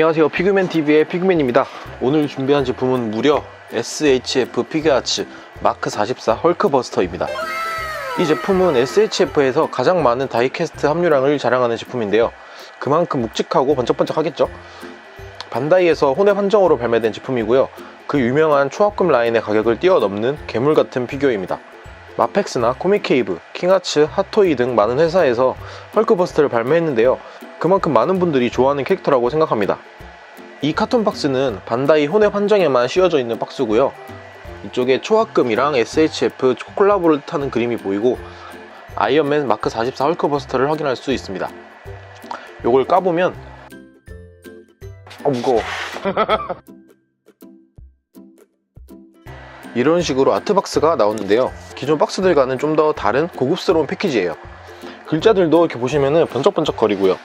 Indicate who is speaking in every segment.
Speaker 1: 안녕하세요. 피그맨TV의 피그맨입니다. 오늘 준비한 제품은 무려 SHF 피규어아츠 마크 44 헐크버스터입니다. 이 제품은 SHF에서 가장 많은 다이캐스트 함유량을 자랑하는 제품인데요. 그만큼 묵직하고 번쩍번쩍하겠죠? 반다이에서 혼합 한정으로 발매된 제품이고요. 그 유명한 초합금 라인의 가격을 뛰어넘는 괴물 같은 피규어입니다. 마펙스나 코미케이브, 킹아츠, 핫토이 등 많은 회사에서 헐크버스터를 발매했는데요 그만큼 많은 분들이 좋아하는 캐릭터라고 생각합니다. 이 카톤 박스는 반다이 혼합 한정에만 씌워져 있는 박스고요. 이쪽에 초합금이랑 SHF 콜라보를 타는 그림이 보이고 아이언맨 마크 44 헐크버스터를 확인할 수 있습니다. 요걸 까보면 어 무거워. 이런 식으로 아트박스가 나오는데요. 기존 박스들과는 좀 더 다른 고급스러운 패키지예요. 글자들도 이렇게 보시면은 번쩍번쩍 거리고요.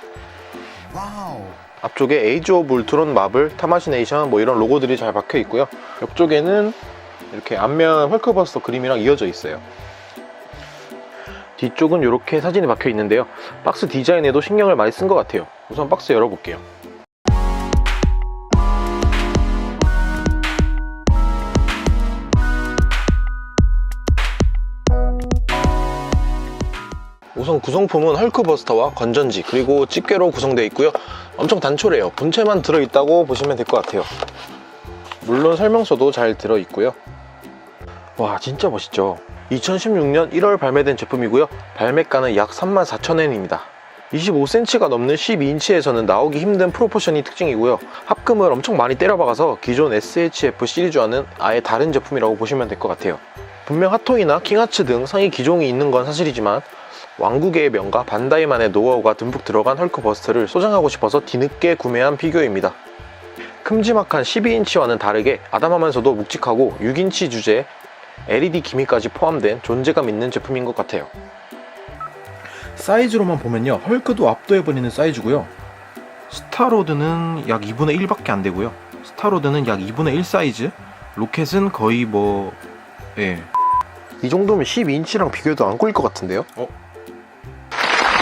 Speaker 1: 앞쪽에 에이즈 오브 울트론 마블, 타마시네이션 뭐 이런 로고들이 잘 박혀 있고요. 옆쪽에는 이렇게 앞면 헐크버스터 그림이랑 이어져 있어요. 뒤쪽은 이렇게 사진이 박혀 있는데요. 박스 디자인에도 신경을 많이 쓴 것 같아요. 우선 박스 열어볼게요. 우선 구성품은 헐크버스터와 건전지 그리고 집게로 구성되어 있고요. 엄청 단촐해요. 본체만 들어있다고 보시면 될 것 같아요. 물론 설명서도 잘 들어있고요. 와 진짜 멋있죠? 2016년 1월 발매된 제품이고요. 발매가는 약 34,000엔입니다. 25cm가 넘는 12인치에서는 나오기 힘든 프로포션이 특징이고요. 합금을 엄청 많이 때려박아서 기존 SHF 시리즈와는 아예 다른 제품이라고 보시면 될 것 같아요. 분명 핫토이나 킹하츠 등 상위 기종이 있는 건 사실이지만 왕국의 명가 반다이만의 노하우가 듬뿍 들어간 헐크버스터를 소장하고 싶어서 뒤늦게 구매한 피규어입니다. 큼지막한 12인치와는 다르게 아담하면서도 묵직하고 6인치 주제에 LED 기미까지 포함된 존재감 있는 제품인 것 같아요.
Speaker 2: 사이즈로만 보면요 헐크도 압도해버리는 사이즈고요 스타로드는 약 2분의 1밖에 안 되고요 스타로드는 약 2분의 1 사이즈 로켓은 거의 뭐 예.
Speaker 1: 이 정도면 12인치랑 비교해도 안 꼬일 것 같은데요?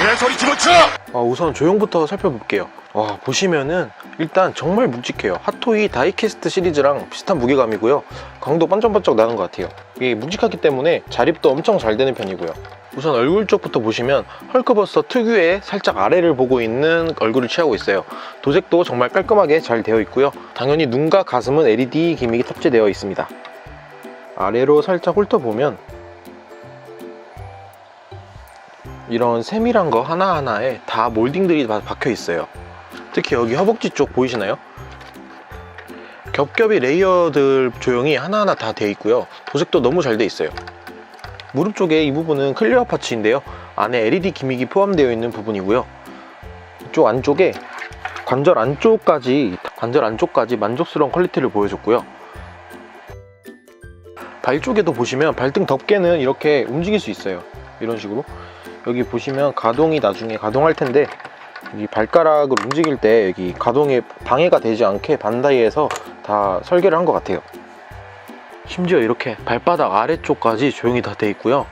Speaker 3: 그냥 소리 집어쳐!
Speaker 1: 아, 우선 조형부터 살펴볼게요. 와, 보시면은 일단 정말 묵직해요. 핫토이 다이캐스트 시리즈랑 비슷한 무게감이고요. 강도 반짝반짝 나는 것 같아요. 이게 묵직하기 때문에 자립도 엄청 잘 되는 편이고요. 우선 얼굴 쪽부터 보시면 헐크버스터 특유의 살짝 아래를 보고 있는 얼굴을 취하고 있어요. 도색도 정말 깔끔하게 잘 되어 있고요. 당연히 눈과 가슴은 LED 기믹이 탑재되어 있습니다. 아래로 살짝 훑어보면 이런 세밀한 거 하나하나에 다 몰딩들이 다 박혀 있어요. 특히 여기 허벅지 쪽 보이시나요? 겹겹이 레이어들 조형이 하나하나 다 되어 있고요. 도색도 너무 잘 되어 있어요. 무릎 쪽에 이 부분은 클리어 파츠인데요. 안에 LED 기믹이 포함되어 있는 부분이고요. 이쪽 안쪽에 관절 안쪽까지 관절 안쪽까지 만족스러운 퀄리티를 보여줬고요. 발 쪽에도 보시면 발등 덮개는 이렇게 움직일 수 있어요. 이런 식으로 여기 보시면 가동이 나중에 가동할 텐데 여기 발가락을 움직일 때 여기 가동에 방해가 되지 않게 반다이에서 다 설계를 한 것 같아요. 심지어 이렇게 발바닥 아래쪽까지 조용히 다 돼 있고요.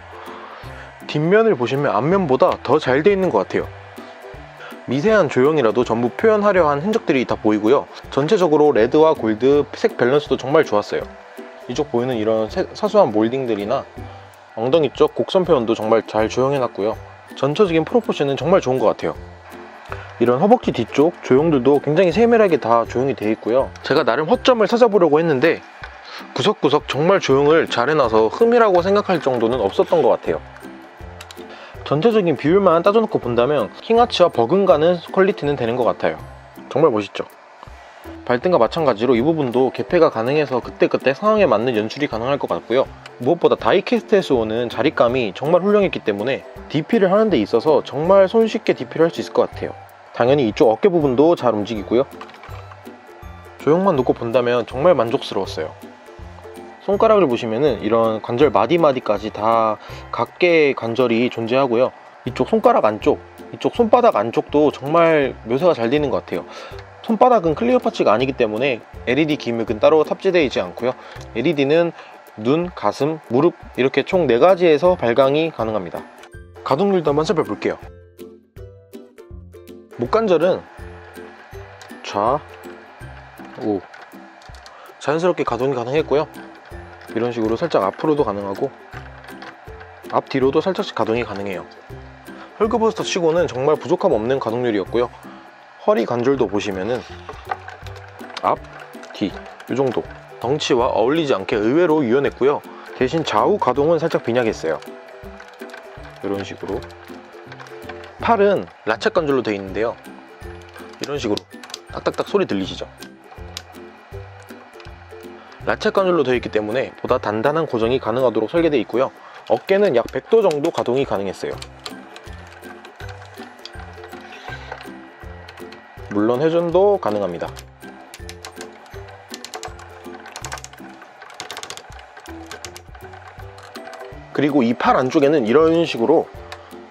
Speaker 1: 뒷면을 보시면 앞면보다 더 잘 돼 있는 것 같아요. 미세한 조형이라도 전부 표현하려 한 흔적들이 다 보이고요. 전체적으로 레드와 골드 색 밸런스도 정말 좋았어요. 이쪽 보이는 이런 세- 사소한 몰딩들이나 엉덩이 쪽 곡선 표현도 정말 잘 조형해놨고요. 전체적인 프로포션은 정말 좋은 것 같아요. 이런 허벅지 뒤쪽 조형들도 굉장히 세밀하게 다 조형이 되어 있고요. 제가 나름 허점을 찾아보려고 했는데 구석구석 정말 조형을 잘 해놔서 흠이라고 생각할 정도는 없었던 것 같아요. 전체적인 비율만 따져놓고 본다면 킹아치와 버금가는 퀄리티는 되는 것 같아요. 정말 멋있죠? 발등과 마찬가지로 이 부분도 개폐가 가능해서 그때그때 상황에 맞는 연출이 가능할 것 같고요. 무엇보다 다이캐스트에서 오는 자립감이 정말 훌륭했기 때문에 DP를 하는 데 있어서 정말 손쉽게 DP를 할 수 있을 것 같아요. 당연히 이쪽 어깨 부분도 잘 움직이고요. 조형만 놓고 본다면 정말 만족스러웠어요. 손가락을 보시면은 이런 관절 마디마디까지 다 각개의 관절이 존재하고요. 이쪽 손가락 안쪽, 이쪽 손바닥 안쪽도 정말 묘사가 잘 되는 것 같아요. 손바닥은 클리어 파츠가 아니기 때문에 LED 기믹은 따로 탑재되어 있지 않고요. LED는 눈, 가슴, 무릎 이렇게 총 4가지에서 발광이 가능합니다. 가동률도 한번 살펴볼게요. 목관절은 자우 자연스럽게 가동이 가능했고요 이런 식으로 살짝 앞으로도 가능하고 앞뒤로도 살짝씩 가동이 가능해요 헐크버스터 치고는 정말 부족함 없는 가동률이었고요 허리 관절도 보시면은 앞, 뒤, 이 정도 덩치와 어울리지 않게 의외로 유연했고요. 대신 좌우 가동은 살짝 빈약했어요. 이런 식으로. 팔은 라쳇 관절로 되어 있는데요. 이런 식으로 딱딱딱 소리 들리시죠? 라쳇 관절로 되어 있기 때문에 보다 단단한 고정이 가능하도록 설계되어 있고요. 어깨는 약 100도 정도 가동이 가능했어요 물론 회전도 가능합니다. 그리고 이 팔 안쪽에는 이런 식으로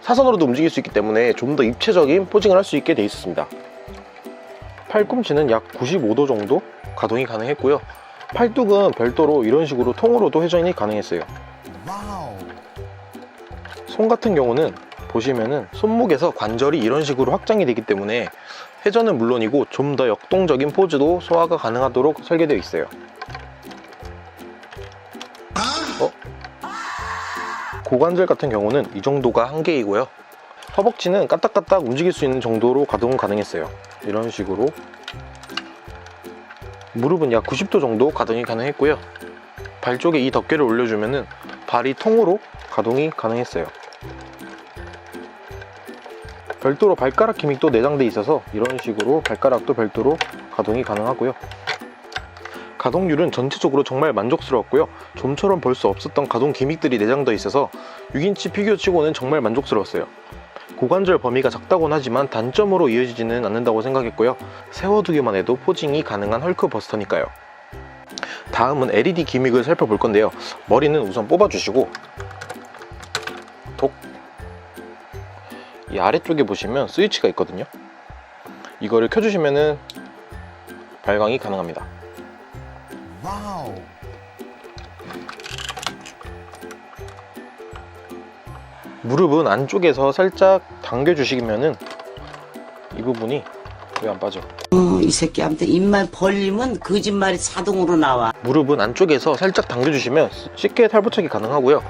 Speaker 1: 사선으로도 움직일 수 있기 때문에 좀 더 입체적인 포징을 할 수 있게 되어 있습니다. 팔꿈치는 약 95도 정도 가동이 가능했고요. 팔뚝은 별도로 이런 식으로 통으로도 회전이 가능했어요. 손 같은 경우는 보시면은 손목에서 관절이 이런 식으로 확장이 되기 때문에 회전은 물론이고 좀 더 역동적인 포즈도 소화가 가능하도록 설계되어 있어요. 어? 고관절 같은 경우는 이 정도가 한계이고요. 허벅지는 까딱까딱 움직일 수 있는 정도로 가동 가능했어요. 이런 식으로. 무릎은 약 90도 정도 가동이 가능했고요. 발 쪽에 이 덮개를 올려주면은 발이 통으로 가동이 가능했어요 별도로 발가락 기믹도 내장돼 있어서 이런 식으로 발가락도 별도로 가동이 가능하고요. 가동률은 전체적으로 정말 만족스러웠고요. 좀처럼 볼 수 없었던 가동 기믹들이 내장돼 있어서 6인치 피규어 치고는 정말 만족스러웠어요. 고관절 범위가 작다곤 하지만 단점으로 이어지지는 않는다고 생각했고요. 세워두기만 해도 포징이 가능한 헐크 버스터니까요. 다음은 LED 기믹을 살펴볼 건데요. 머리는 우선 뽑아주시고 이 아래쪽에 보시면 스위치가 있거든요. 이거를 켜주시면은 발광이 가능합니다. 무릎은 안쪽에서 살짝 당겨주시면은 이 부분이 왜 안 빠져?
Speaker 4: 어, 이 새끼한테 입만 벌리면 거짓말이 자동으로 나와.
Speaker 1: 무릎은 안쪽에서 살짝 당겨주시면 쉽게 탈부착이 가능하고요.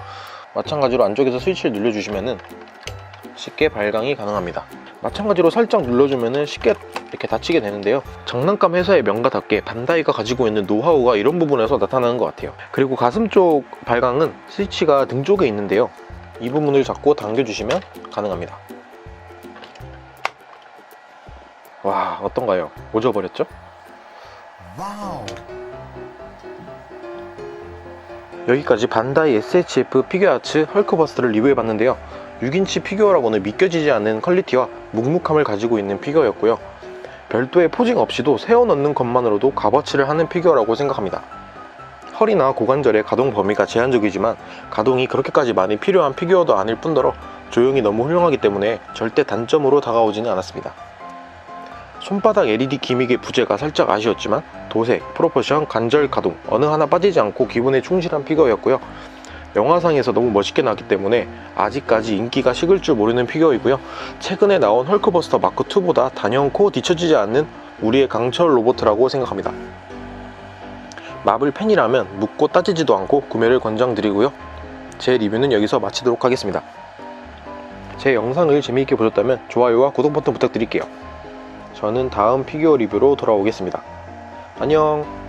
Speaker 1: 마찬가지로 안쪽에서 스위치를 눌러주시면은 쉽게 발광이 가능합니다. 마찬가지로 살짝 눌러주면은 쉽게 이렇게 닫히게 되는데요. 장난감 회사의 명가답게 반다이가 가지고 있는 노하우가 이런 부분에서 나타나는 것 같아요. 그리고 가슴 쪽 발광은 스위치가 등 쪽에 있는데요. 이 부분을 잡고 당겨주시면 가능합니다. 와 어떤가요? 오져버렸죠? 여기까지 반다이 SHF 피규어 아츠 헐크버스를 리뷰해봤는데요 6인치 피규어라고는 믿겨지지 않는 퀄리티와 묵묵함을 가지고 있는 피규어였고요. 별도의 포징 없이도 세워 넣는 것만으로도 값어치를 하는 피규어라고 생각합니다. 허리나 고관절의 가동 범위가 제한적이지만 가동이 그렇게까지 많이 필요한 피규어도 아닐 뿐더러 조형이 너무 훌륭하기 때문에 절대 단점으로 다가오지는 않았습니다. 손바닥 LED 기믹의 부재가 살짝 아쉬웠지만 도색, 프로포션, 관절 가동 어느 하나 빠지지 않고 기분에 충실한 피규어였고요. 영화상에서 너무 멋있게 나왔기 때문에 아직까지 인기가 식을 줄 모르는 피규어이고요. 최근에 나온 헐크버스터 마크2보다 단연코 뒤처지지 않는 우리의 강철 로봇이라고 생각합니다. 마블 팬이라면 묻고 따지지도 않고 구매를 권장드리고요. 제 리뷰는 여기서 마치도록 하겠습니다. 제 영상을 재미있게 보셨다면 좋아요와 구독 버튼 부탁드릴게요. 저는 다음 피규어 리뷰로 돌아오겠습니다. 안녕!